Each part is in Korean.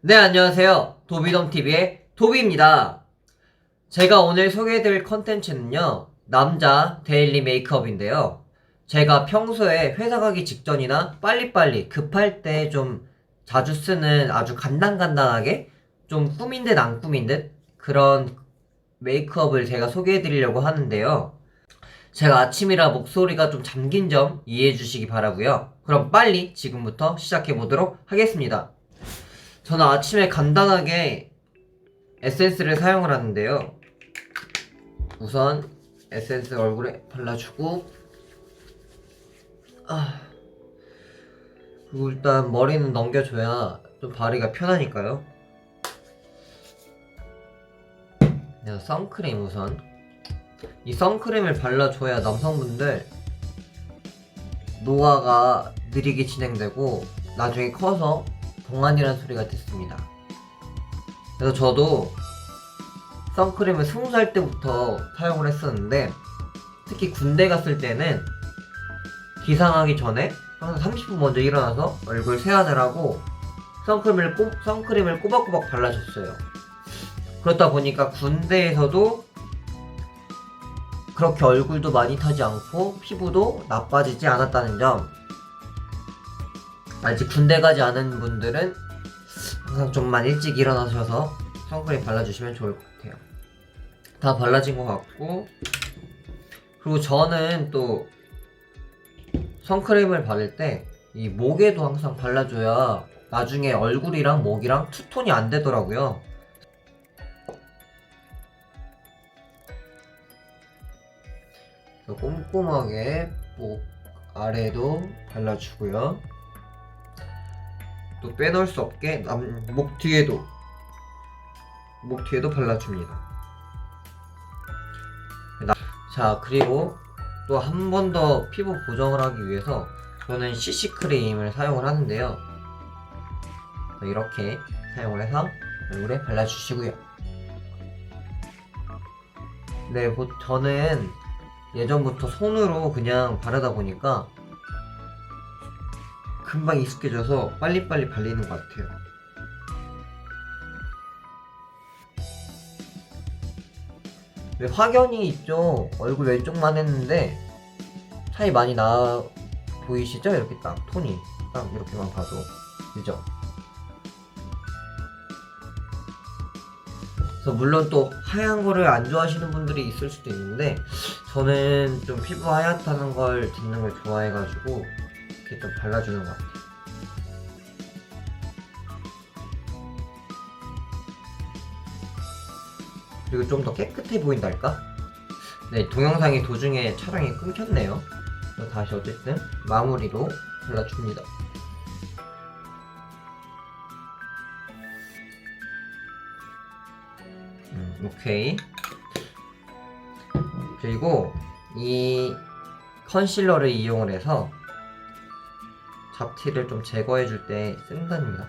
네, 안녕하세요. 도비덤TV의 도비입니다. 제가 오늘 소개해드릴 컨텐츠는요, 남자 데일리 메이크업인데요. 제가 평소에 회사 가기 직전이나 빨리빨리 급할 때 좀 자주 쓰는 아주 간단간단하게 좀 꾸민 듯 안 꾸민 듯 그런 메이크업을 제가 소개해드리려고 하는데요. 제가 아침이라 목소리가 좀 잠긴 점 이해해 주시기 바라고요. 그럼 빨리 지금부터 시작해 보도록 하겠습니다. 저는 아침에 간단하게 에센스를 사용을 하는데요. 우선 에센스 얼굴에 발라주고, 아, 그리고 일단 머리는 넘겨줘야 좀 바르기가 편하니까요. 내가 선크림 우선. 이 선크림을 발라줘야 남성분들 노화가 느리게 진행되고 나중에 커서 동안이라는 소리가 듣습니다. 그래서 저도 선크림을 20살 때부터 사용을 했었는데 특히 군대 갔을 때는 기상하기 전에 항상 30분 먼저 일어나서 얼굴 세안을 하고 선크림을, 꼬, 선크림을 꼬박꼬박 발라줬어요. 그렇다 보니까 군대에서도 그렇게 얼굴도 많이 타지 않고 피부도 나빠지지 않았다는 점 아직 군대 가지 않은 분들은 항상 좀만 일찍 일어나셔서 선크림 발라주시면 좋을 것 같아요. 다 발라진 것 같고 그리고 저는 또 선크림을 바를 때 이 목에도 항상 발라줘야 나중에 얼굴이랑 목이랑 투톤이 안 되더라고요. 꼼꼼하게 목 아래도 발라주고요. 또 빼놓을 수 없게 남, 목 뒤에도 목 뒤에도 발라줍니다. 나- 자 그리고 또 한 번 더 피부 보정을 하기 위해서 저는 CC 크림을 사용을 하는데요. 이렇게 사용을 해서 얼굴에 발라주시고요. 네, 보- 저는 예전부터 손으로 그냥 바르다 보니까 금방 익숙해져서 빨리빨리 발리는 것 같아요. 왜 확연히 있죠? 얼굴 왼쪽만 했는데 차이 많이 나 보이시죠? 이렇게 딱 톤이 딱 이렇게만 봐도 그죠? 그래서 물론 또 하얀 거를 안 좋아하시는 분들이 있을 수도 있는데 저는 좀 피부 하얗다는 걸 듣는 걸 좋아해가지고 이렇게 좀 발라주는 것 같아요. 그리고 좀 더 깨끗해 보인달까? 네, 동영상이 도중에 촬영이 끊겼네요. 다시 어쨌든 마무리로 발라줍니다. 음, 오케이. 그리고 이 컨실러를 이용을 해서 잡티를 좀 제거해 줄때 쓴답니다.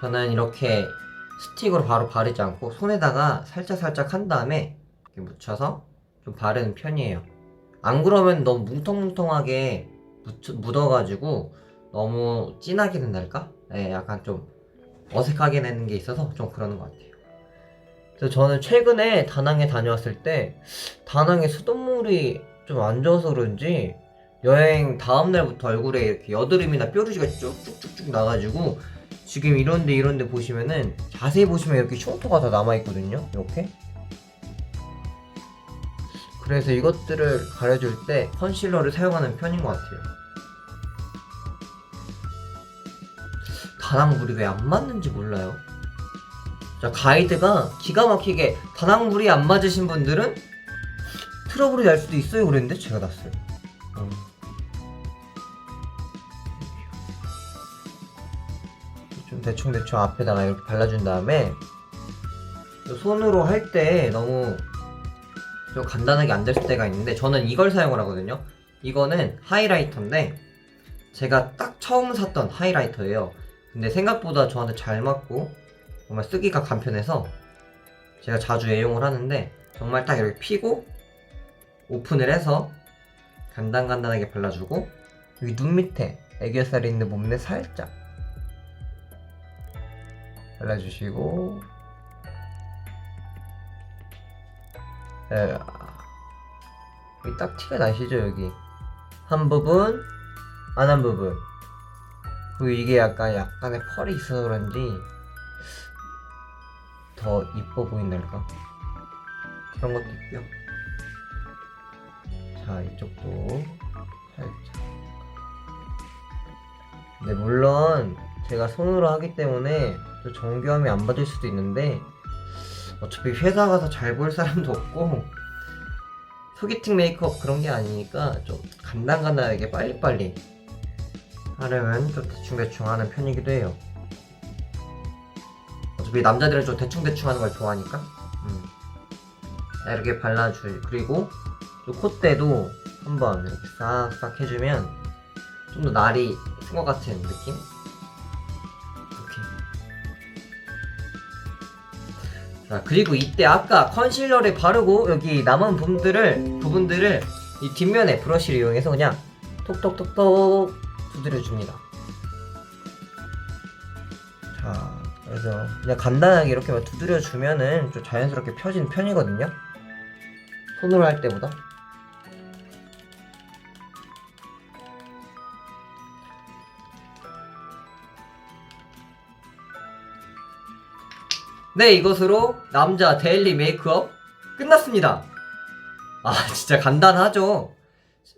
저는 이렇게 스틱으로 바로 바르지 않고 손에다가 살짝살짝 한 다음에 이렇게 묻혀서 좀 바르는 편이에요. 안 그러면 너무 뭉텅뭉텅하게 묻어가지고 너무 진하게 된달까? 네, 약간 좀 어색하게 내는 게 있어서 좀 그러는 것 같아요. 그래서 저는 최근에 다낭에 다녀왔을 때 다낭에 수돗물이 좀 안 좋아서 그런지 여행 다음날부터 얼굴에 이렇게 여드름이나 뾰루지가 쭉쭉쭉쭉 나가지고 지금 이런데 이런데 보시면은 자세히 보시면 이렇게 흉터가 다 남아있거든요. 이렇게. 그래서 이것들을 가려줄 때 컨실러를 사용하는 편인 것 같아요. 다낭 물이 왜 안 맞는지 몰라요. 자 가이드가 기가 막히게 다낭 물이 안 맞으신 분들은 트러블이 날 수도 있어요. 그랬는데 제가 났어요. 어. 좀 대충대충 앞에다가 이렇게 발라준 다음에 또 손으로 할 때 너무 좀 간단하게 안 될 때가 있는데 저는 이걸 사용을 하거든요. 이거는 하이라이터인데 제가 딱 처음 샀던 하이라이터예요. 근데 생각보다 저한테 잘 맞고 정말 쓰기가 간편해서 제가 자주 애용을 하는데 정말 딱 이렇게 피고 오픈을 해서 간단간단하게 발라주고 여기 눈 밑에 애교살이 있는 몸매 살짝 발라주시고. 에, 여기 딱 티가 나시죠 여기? 한 부분 안 한 부분. 그리고 이게 약간 약간의 펄이 있어서 그런지 더 이뻐 보인달까? 그런 것도 있고요. 자 이쪽도 살짝. 네 물론 제가 손으로 하기 때문에 또 정교함이 안 받을 수도 있는데 어차피 회사 가서 잘 볼 사람도 없고 소개팅 메이크업 그런 게 아니니까 좀 간단간단하게 빨리빨리 하려면 좀 대충대충 하는 편이기도 해요 어차피 남자들은 좀 대충대충 하는 걸 좋아하니까 음. 자, 이렇게 발라주 그리고 또 콧대도 한번 이렇게 싹싹 해주면 좀 더 날이 쓴것 같은 느낌? 자 그리고 이때 아까 컨실러를 바르고 여기 남은 부분들을 부분들을 이 뒷면에 브러쉬를 이용해서 그냥 톡톡톡톡 두드려줍니다. 자 그래서 그냥 간단하게 이렇게만 두드려주면은 좀 자연스럽게 펴지는 편이거든요. 손으로 할 때보다 네, 이것으로 남자 데일리 메이크업 끝났습니다. 아, 진짜 간단하죠?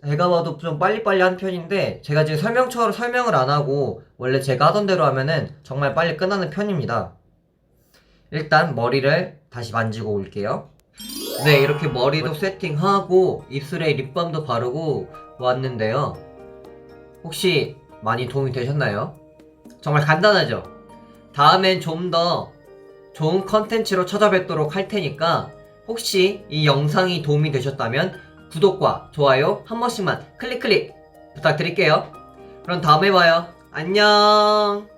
제가 봐도 좀 빨리빨리 한 편인데, 제가 지금 설명처럼 설명을 안 하고, 원래 제가 하던 대로 하면은 정말 빨리 끝나는 편입니다. 일단 머리를 다시 만지고 올게요. 네, 이렇게 머리도 세팅하고, 입술에 립밤도 바르고 왔는데요. 혹시 많이 도움이 되셨나요? 정말 간단하죠? 다음엔 좀더 좋은 컨텐츠로 찾아뵙도록 할 테니까 혹시 이 영상이 도움이 되셨다면 구독과 좋아요 한 번씩만 클릭 클릭 부탁드릴게요. 그럼 다음에 봐요. 안녕.